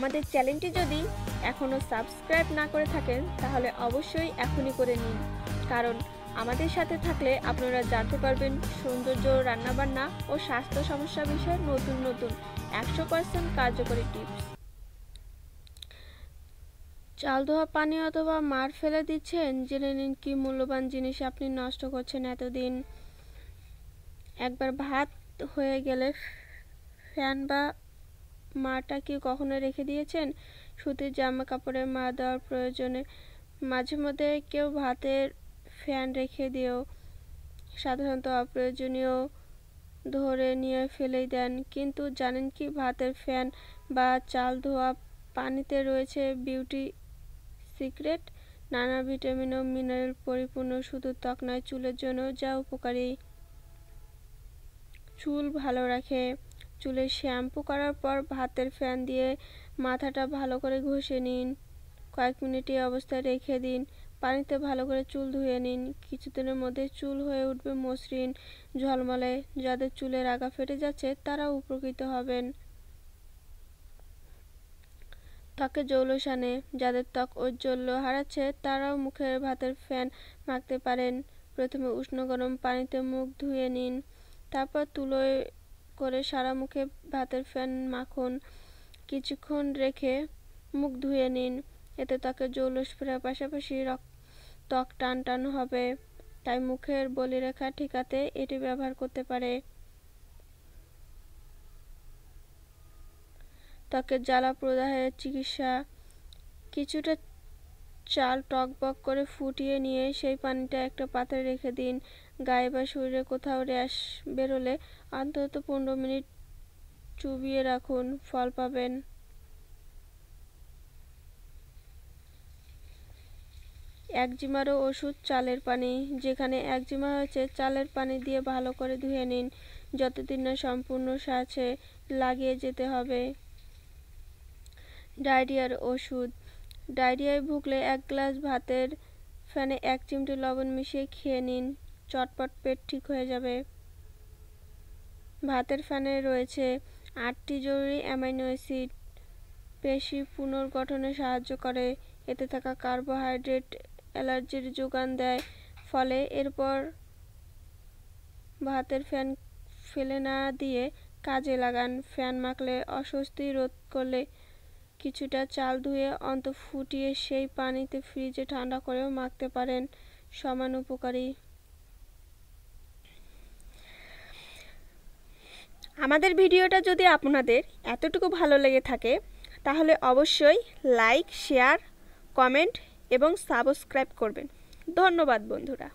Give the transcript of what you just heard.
আমাদের চ্যানেলটি যদি এখনও সাবস্ক্রাইব না করে থাকেন, তাহলে অবশ্যই এখনই করে নিন। কারণ আমাদের সাথে থাকলে আপনারা জানতে পারবেন সৌন্দর্য, রান্নাবান্না ও স্বাস্থ্য সমস্যা বিষয়ে নতুন নতুন একশো পার্সেন্ট কার্যকরী টিপস। চাল ধোয়া পানি অথবা মার ফেলে দিচ্ছেন, জেনে নিন কি মূল্যবান জিনিস আপনি নষ্ট করছেন এতদিন। একবার ভাত হয়ে গেলে ফ্যান বা মাটা কি কখনো রেখে দিয়েছেন? সুতির জামা কাপড়ে মা দেওয়ার প্রয়োজনে মাঝে মধ্যে কেউ ভাতের ফ্যান রেখে দিয়েও সাধারণত অপ্রয়োজনীয় ধরে নিয়ে ফেলেই দেন। কিন্তু জানেন কি ভাতের ফ্যান বা চাল ধোয়া পানিতে রয়েছে বিউটি সিক্রেট? নানা ভিটামিন ও মিনারেল পরিপূর্ণ শুধু ত্বক নয়, চুলের জন্য যা উপকারী। চুল ভালো রাখে। চুলে শ্যাম্পু করার পর ভাতের ফ্যান দিয়ে মাথাটা ভালো করে ঘষে নিন। কয়েক মিনিট এই অবস্থায় রেখে দিন। পানিতে ভালো করে চুল ধুয়ে নিন। কিছুদিনের মধ্যে চুল হয়ে উঠবে মসৃণ ঝলমলে। যাদের চুলের আগা ফেটে যাচ্ছে তারা উপকৃত হবেন। ত্বকে জৌলসানে যাদের ত্বক ঔজ্জ্বল্য হারাচ্ছে, তারাও মুখের ভাতের ফ্যান মাখতে পারেন। প্রথমে উষ্ণ গরম পানিতে মুখ ধুয়ে নিন। তারপর তুলোয় করে সারা মুখে ভাতের ফ্যান মাখুন, কিছুক্ষণ রেখে মুখ ধুয়ে নিন। এতে ত্বকের জৌলস ফেরার পাশাপাশি ত্বক টান টান হবে। তাই মুখের বলিরেখা ঠিকাতে এটি ব্যবহার করতে পারে। ত্বকের জ্বালা প্রদাহের চিকিৎসা কিছুটা চাল টকবক করে ফুটিয়ে নিয়ে সেই পানিটা একটা পাত্রে রেখে দিন। গায়ে বা শরীরে কোথাও র্যাশ বেরোলে অন্তত পনেরো মিনিট চুবিয়ে রাখুন, ফল পাবেন। একজিমারও ওষুধ, চালের পানি। যেখানে একজিমা হয়েছে, চালের পানি দিয়ে ভালো করে ধুয়ে নিন। যতদিন না সম্পূর্ণ সাছে লাগিয়ে যেতে হবে। ডায়রিয়ার ওষুধ। ডায়রিয়ায় ভুগলে এক গ্লাস ভাতের ফ্যানে এক চিমটি লবণ মিশিয়ে খেয়ে নিন। চটপট পেট ঠিক হয়ে যাবে। ভাতের ফ্যানে রয়েছে আটটি জরুরি অ্যামাইনো অ্যাসিড পেশি পুনর্গঠনে সাহায্য করে। এতে থাকা কার্বোহাইড্রেট অ্যালার্জির যোগান দেয়। ফলে এরপর ভাতের ফ্যান ফেলে না দিয়ে কাজে লাগান। ফ্যান মাখলে অস্বস্তি রোধ করলে কিছুটা চাল ধুয়ে অন্ত ফুটিয়ে সেই পানিতে ফ্রিজে ঠান্ডা করেও মাখতে পারেন সমান উপকারী। আমাদের ভিডিওটা যদি আপনাদের এতটুকু ভালো লেগে থাকে, তাহলে অবশ্যই লাইক, শেয়ার, কমেন্ট এবং সাবস্ক্রাইব করবেন। ধন্যবাদ বন্ধুরা।